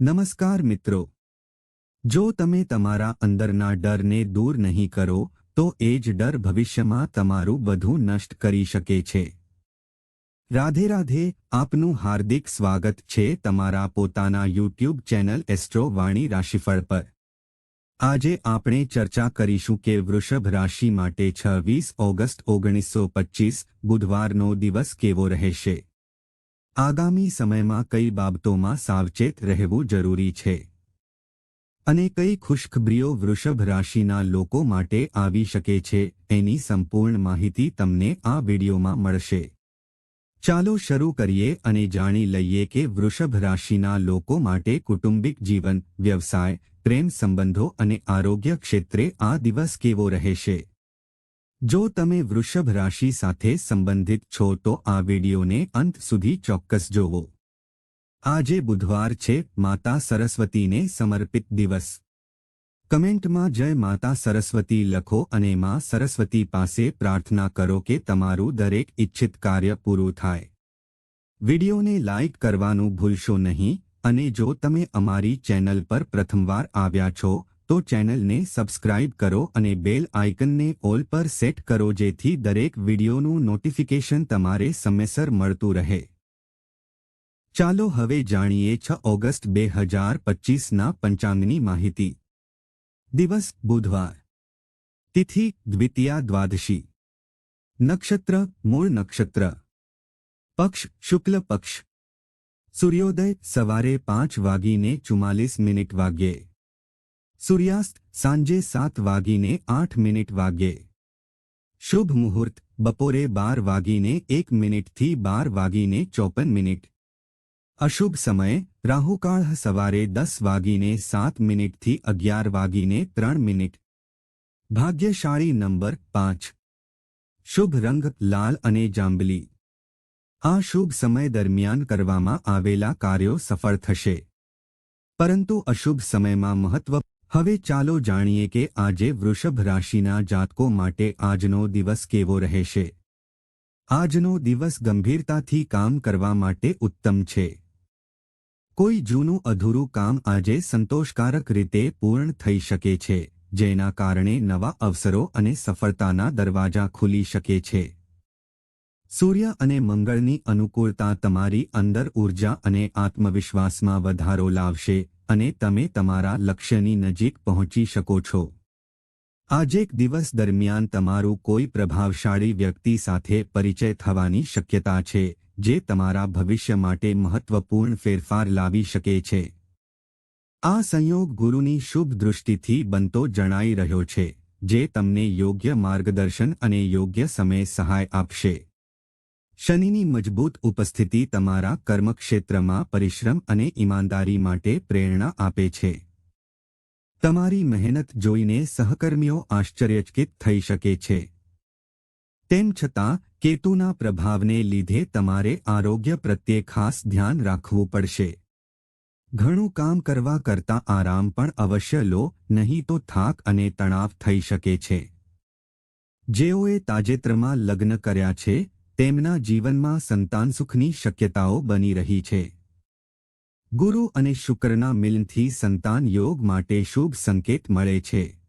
નમસ્કાર મિત્રો. જો તમે તમારા અંદરના ડરને દૂર નહીં કરો, તો એ જ ડર ભવિષ્યમાં તમારું બધું નષ્ટ કરી શકે છે. રાધે રાધે, આપનું હાર્દિક સ્વાગત છે તમારા પોતાના યુટ્યુબ ચેનલ એસ્ટ્રો વાણી રાશિફળ પર. આજે આપણે ચર્ચા કરીશું કે વૃષભ રાશિ માટે છવ્વીસ ઓગસ્ટ ઓગણીસો પચ્ચીસ બુધવારનો દિવસ કેવો રહેશે? આગામી સમયમાં કઈ બાબતોમાં સાવચેત રહેવું જરૂરી છે? અને કઈ ખુશખબરીઓ વૃષભ રાશિના લોકો માટે આવી શકે છે? એની સંપૂર્ણ માહિતી તમને આ વિડીયોમાં મળશે. ચાલો શરૂ કરીએ અને જાણી લઈએ કે વૃષભ રાશિના લોકો માટે કુટુંબિક જીવન, વ્યવસાય, પ્રેમ સંબંધો અને આરોગ્ય ક્ષેત્રે આ દિવસ કેવો રહેશે? જો તમે વૃષભ રાશિ સાથે સંબંધિત છો તો આ વિડીયોને અંત સુધી ચોક્કસ જોવો. આજે બુધવાર છે, માતા સરસ્વતીને સમર્પિત દિવસ. કમેન્ટમાં જય માતા સરસ્વતી લખો અને માં સરસ્વતી પાસે પ્રાર્થના કરો કે તમારું દરેક ઇચ્છિત કાર્ય પૂરું થાય. વિડીયોને લાઇક કરવાનું ભૂલશો નહીં અને જો તમે અમારી ચેનલ પર પ્રથમવાર આવ્યા છો તો ચેનલને સબસ્ક્રાઇબ કરો અને બેલ આઇકનને ઓલ પર સેટ કરો જેથી દરેક વિડિયોનું નોટિફિકેશન તમારે સમયસર મળતું રહે. ચાલો હવે જાણીએ છ ઓગસ્ટ બે હજાર પચીસના પંચાંગની માહિતી. દિવસ, બુધવાર. તિથિ, દ્વિતીયા દ્વાદશી. નક્ષત્ર, મૂળ નક્ષત્ર. પક્ષ, શુક્લ પક્ષ. સૂર્યોદય, સવારે પાંચ વાગીને ચુમ્માલીસ મિનિટ વાગ્યે. સૂર્યાસ્ત સાંજે સાત વાગીને આઠ મિનિટ વાગ્યે. શુભ મુહૂર્ત, બપોરે બાર વાગીને એક મિનિટથી બાર વાગીને ચોપન મિનિટ. અશુભ સમય, રાહુકાળ સવારે દસ વાગીને સાત મિનિટથી અગિયાર વાગીને ત્રણ મિનિટ. ભાગ્યશાળી નંબર પાંચ. શુભ રંગ, લાલ અને જાંબલી. આ શુભ સમય દરમિયાન કરવામાં આવેલા કાર્યો સફળ થશે. પરંતુ અશુભ સમયમાં મહત્વ હવે ચાલો જાણીએ કે આજે વૃષભ રાશિના જાતકો માટે આજનો દિવસ કેવો રહેશે. આજનો દિવસ ગંભીરતાથી કામ કરવા માટે ઉત્તમ છે. કોઈ જૂનું અધૂરું કામ આજે સંતોષકારક રીતે પૂર્ણ થઈ શકે છે, જેના કારણે નવા અવસરો અને સફળતાના દરવાજા ખુલી શકે છે. સૂર્ય અને મંગળની અનુકૂળતા તમારી અંદર ઊર્જા અને આત્મવિશ્વાસમાં વધારો લાવશે અને તમે તમારા લક્ષ્યની નજીક પહોંચી શકો છો. આજેક દિવસ દરમિયાન તમારું કોઈ પ્રભાવશાળી વ્યક્તિ સાથે પરિચય થવાની શક્યતા છે, જે તમારા ભવિષ્ય માટે મહત્વપૂર્ણ ફેરફાર લાવી શકે છે. આ સંયોગ ગુરુની શુભ દૃષ્ટિથી બનતો જણાઈ રહ્યો છે, જે તમને યોગ્ય માર્ગદર્શન અને યોગ્ય સમય સહાય આપશે. શનિની મજબૂત ઉપસ્થિતિ તમારા કર્મક્ષેત્રમાં પરિશ્રમ અને ઈમાનદારી માટે પ્રેરણા આપે છે. તમારી મહેનત જોઈને સહકર્મીઓ આશ્ચર્યચકિત થઈ શકે છે. તેમ છતાં, કેતુના પ્રભાવને લીધે તમારે આરોગ્ય પ્રત્યે ખાસ ધ્યાન રાખવું પડશે. ઘણું કામ કરવા કરતાં આરામ પણ અવશ્ય લો, નહીં તો થાક અને તણાવ થઈ શકે છે. જેઓએ તાજેતરમાં લગ્ન કર્યા છે તેમના જીવનમાં સંતાન સુખની શક્યતાઓ બની રહી છે. ગુરુ અને શુક્રના મિલનથી સંતાન યોગ માટે શુભ સંકેત મળે છે.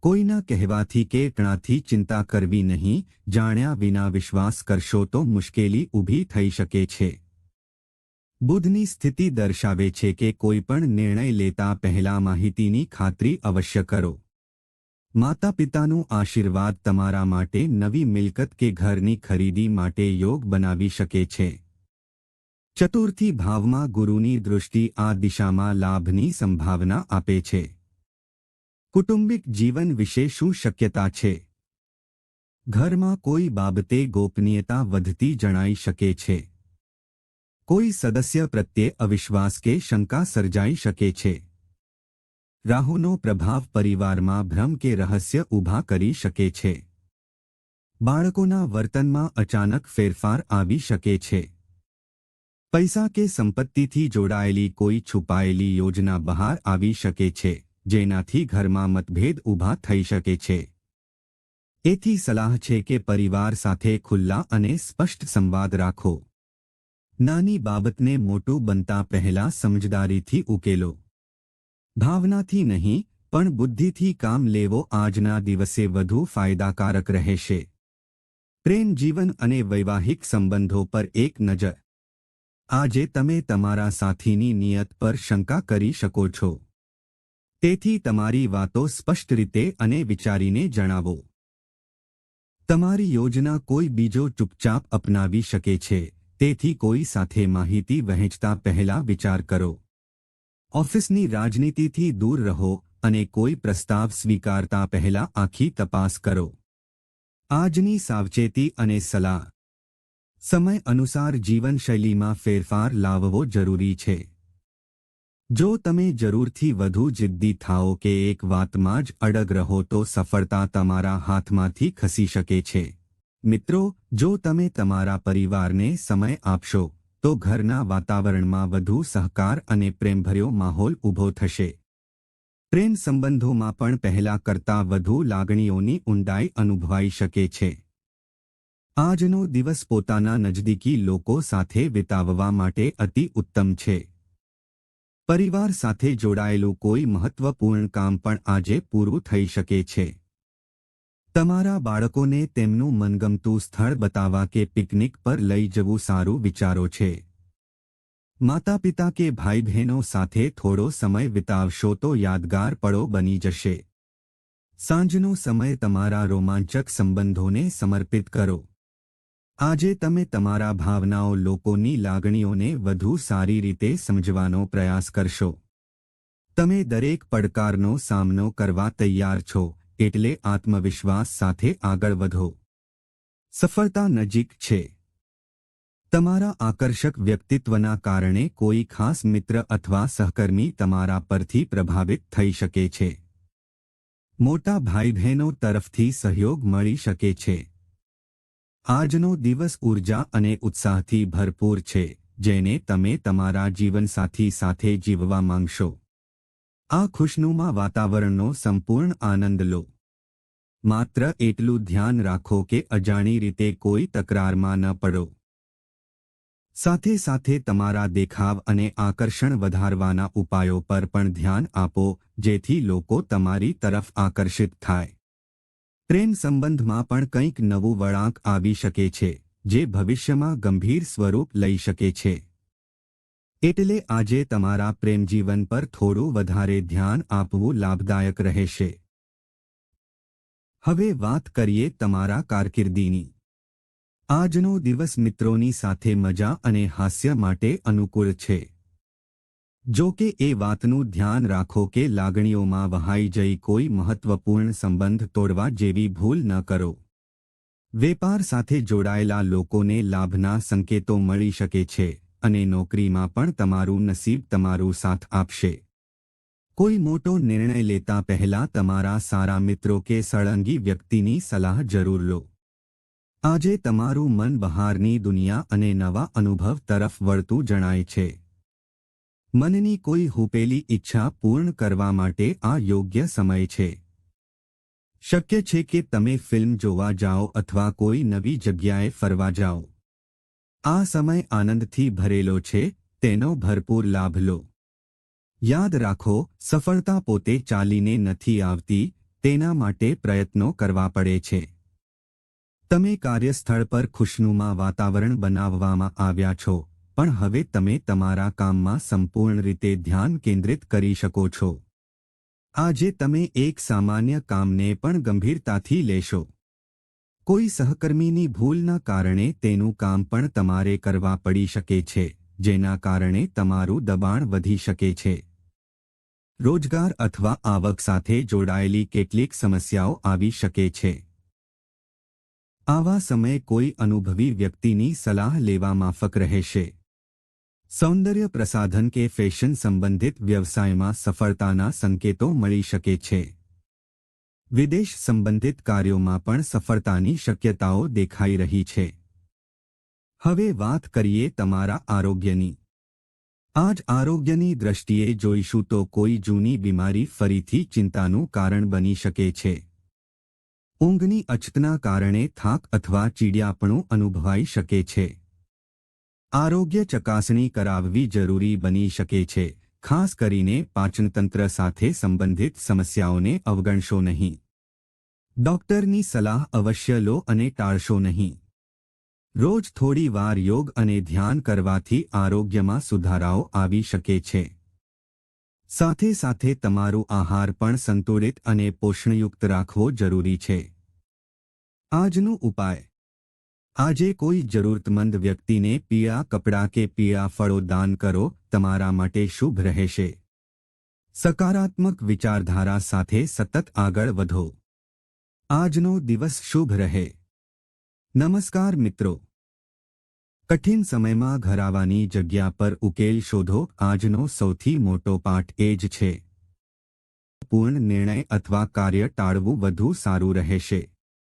કોઈના કહેવાથી કે ટણાથી ચિંતા કરવી નહીં, જાણ્યા વિના વિશ્વાસ કરશો તો મુશ્કેલી ઊભી થઈ શકે છે. બુધની સ્થિતિ દર્શાવે છે કે કોઈપણ નિર્ણય લેતા પહેલા માહિતીની ખાતરી અવશ્ય કરો. માતા પિતાનું આશીર્વાદ તમારા માટે નવી મિલકત કે ઘરની ખરીદી માટે યોગ બનાવી શકે છે. ચતુર્થી ભાવમાં ગુરુની દૃષ્ટિ આ દિશામાં લાભની સંભાવના આપે છે. કુટુંબિક જીવન વિશે શું શક્યતા છે? ઘરમાં કોઈ બાબતે ગોપનીયતા વધતી જણાઈ શકે છે. કોઈ સદસ્ય પ્રત્યે અવિશ્વાસ કે શંકા સર્જાઈ શકે છે. રાહુનો પ્રભાવ પરિવારમાં ભ્રમ કે રહસ્ય ઊભા કરી શકે છે. બાળકોના વર્તનમાં અચાનક ફેરફાર આવી શકે છે. પૈસા કે સંપત્તિથી જોડાયેલી કોઈ છુપાયેલી યોજના બહાર આવી શકે છે, જેનાથી ઘરમાં મતભેદ ઊભા થઈ શકે છે. એથી સલાહ છે કે પરિવાર સાથે ખુલ્લા અને સ્પષ્ટ સંવાદ રાખો. નાની બાબતને મોટું બનતા પહેલા સમજદારીથી ઉકેલો. ભાવનાથી નહીં, પણ બુદ્ધિથી કામ લેવો આજના દિવસે વધુ ફાયદાકારક રહેશે. પ્રેમ, જીવન અને વૈવાહિક સંબંધો પર એક નજર. આજે તમે તમારા સાથીની નિયત પર શંકા કરી શકો છો. તેથી તમારી વાતો સ્પષ્ટ રીતે અને વિચારીને જણાવો. તમારી યોજના કોઈ બીજો ચૂપચાપ અપનાવી શકે છે, તેથી કોઈ સાથે માહિતી વહેંચતા પહેલા વિચાર કરો. ઓફિસની રાજનીતિથી દૂર રહો અને કોઈ પ્રસ્તાવ સ્વીકારતા પહેલા આખી તપાસ કરો. આજની સાવચેતી અને સલાહ. સમય અનુસાર જીવનશૈલીમાં ફેરફાર લાવવો જરૂરી છે. જો તમે જરૂરથી વધુ જિદ્દી થાઓ કે એક વાતમાં જ અડગ રહો તો સફળતા તમારા હાથમાંથી ખસી શકે છે. મિત્રો, જો તમે તમારા પરિવારને સમય આપશો તો ઘરના વાતાવરણમાં વધુ સહકાર અને પ્રેમભર્યો માહોલ ઊભો થશે. પ્રેમ સંબંધોમાં પણ પહેલા કરતાં વધુ લાગણીઓની ઊંડાઈ અનુભવાઈ શકે છે. આજનો દિવસ પોતાના નજદીકી લોકો સાથે વિતાવવા માટે અતિ ઉત્તમ છે. પરિવાર સાથે જોડાયેલું કોઈ મહત્વપૂર્ણ કામ પણ આજે પૂરું થઈ શકે છે. તમારા બાળકોને તેમનું મનગમતું સ્થળ બતાવવા કે પિકનિક પર લઈ જવું સારું વિચારો છે. માતા પિતા કે ભાઈ બહેનો સાથે થોડો સમય વિતાવશો તો યાદગાર પળો બની જશે. સાંજનો સમય તમારા રોમાંચક સંબંધોને સમર્પિત કરો. આજે તમે તમારા ભાવનાઓ લોકોની લાગણીઓને વધુ સારી રીતે સમજવાનો પ્રયાસ કરશો. તમે દરેક પડકારનો સામનો કરવા તૈયાર છો. એટલે આત્મવિશ્વાસ સાથે આગળ વધો. સફળતા નજીક છે. તમારા આકર્ષક વ્યક્તિત્વના કારણે કોઈ ખાસ મિત્ર અથવા સહકર્મી તમારા પરથી પ્રભાવિત થઈ શકે છે. મોટા ભાઈ બહેનો તરફથી સહયોગ મળી શકે છે. આજનો દિવસ ઊર્જા અને ઉત્સાહથી ભરપૂર છે, જેને તમે તમારા જીવનસાથી સાથે જીવવા માંગશો. આ ખુશનુમા વાતાવરણનો સંપૂર્ણ આનંદ લો. માત્ર એટલું ધ્યાન રાખો કે અજાણી રીતે કોઈ તકરારમાં ન પડો. સાથે સાથે તમારા દેખાવ અને આકર્ષણ વધારવાના ઉપાયો પર પણ ધ્યાન આપો, જેથી લોકો તમારી તરફ આકર્ષિત થાય. પ્રેમ સંબંધમાં પણ કંઈક નવું વળાંક આવી શકે છે, જે ભવિષ્યમાં ગંભીર સ્વરૂપ લઈ શકે છે. એટલે આજે તમારા પ્રેમજીવન પર થોડું વધારે ધ્યાન આપવું લાભદાયક રહેશે. હવે વાત કરીએ તમારા કારકિર્દીની. આજનો દિવસ મિત્રોની સાથે મજા અને હાસ્ય માટે અનુકૂળ છે. જો કે એ વાતનું ધ્યાન રાખો કે લાગણીઓમાં વહાઈ જઈ કોઈ મહત્વપૂર્ણ સંબંધ તોડવા જેવી ભૂલ ન કરો. વેપાર સાથે જોડાયેલા લોકોને લાભના સંકેતો મળી શકે છે. અને નોકરીમાં પણ તમારું નસીબ તમારું સાથ આપશે. કોઈ મોટો નિર્ણય લેતા પહેલા તમારા સારા મિત્રો કે સળંગી વ્યક્તિની સલાહ જરૂર લો. આજે તમારું મન બહારની દુનિયા અને નવા અનુભવ તરફ વળતું જણાય છે. મનની કોઈ હુપેલી ઈચ્છા પૂર્ણ કરવા માટે આ યોગ્ય સમય છે. શક્ય છે કે તમે ફિલ્મ જોવા જાઓ અથવા કોઈ નવી જગ્યાએ ફરવા જાઓ. આ સમય આનંદથી ભરેલો છે, તેનો ભરપૂર લાભ લો. યાદ રાખો, સફળતા પોતે ચાલીને નથી આવતી, તેના માટે પ્રયત્નો કરવા પડે છે. તમે કાર્યસ્થળ પર ખુશનુમા વાતાવરણ બનાવવામાં આવ્યા છો, પણ હવે તમે તમારા કામમાં સંપૂર્ણ રીતે ધ્યાન કેન્દ્રિત કરી શકો છો. આજે તમે એક સામાન્ય કામને પણ ગંભીરતાથી લેશો. કોઈ સહકર્મીની ભૂલના કારણે તેનું કામ પણ તમારે કરવા પડી શકે છે, જેના કારણે તમારું દબાણ વધી શકે છે. રોજગાર અથવા આવક સાથે જોડાયેલી કેટલીક સમસ્યાઓ આવી શકે છે. આવા સમયે કોઈ અનુભવી વ્યક્તિની સલાહ લેવા માફક રહેશે. સૌંદર્ય પ્રસાધન કે ફેશન સંબંધિત વ્યવસાયમાં સફળતાના સંકેતો મળી શકે છે. વિદેશ સંબંધિત કાર્યોમાં પણ સફળતાની શક્યતાઓ દેખાઈ રહી છે. હવે વાત કરીએ તમારા આરોગ્યની. આજ આરોગ્યની દ્રષ્ટિએ જોઈશું તો કોઈ જૂની બીમારી ફરીથી ચિંતાનું કારણ બની શકે છે. ઊંઘની અછતના કારણે થાક અથવા ચીડિયાપણું અનુભવાઈ શકે છે. આરોગ્ય ચકાસણી કરાવવી જરૂરી બની શકે છે. ખાસ કરીને પાચનતંત્ર સાથે સંબંધિત સમસ્યાઓને અવગણશો નહીં. ડોક્ટરની સલાહ અવશ્ય લો અને ટાળશો નહીં. રોજ થોડી વાર યોગ અને ધ્યાન કરવાથી આરોગ્યમાં સુધારાઓ આવી શકે છે. સાથે સાથે તમારું આહાર પણ સંતુલિત અને પોષણયુક્ત રાખવો જરૂરી છે. આજનો ઉપાય આજે કોઈ જરૂરતમંદ વ્યક્તિને પીળા કપડાં કે પીળા ફળો દાન કરો, તમારા માટે શુભ રહેશે. સકારાત્મક વિચારધારા સાથે સતત આગળ વધો. આજનો દિવસ શુભ રહે. નમસ્કાર મિત્રો. કઠિન સમયમાં ઘરાવાની જગ્યા પર ઉકેલ શોધો, આજનો સૌથી મોટો પાઠ એ જ છે. પૂર્ણ નિર્ણય અથવા કાર્ય ટાળવું વધુ સારું રહેશે.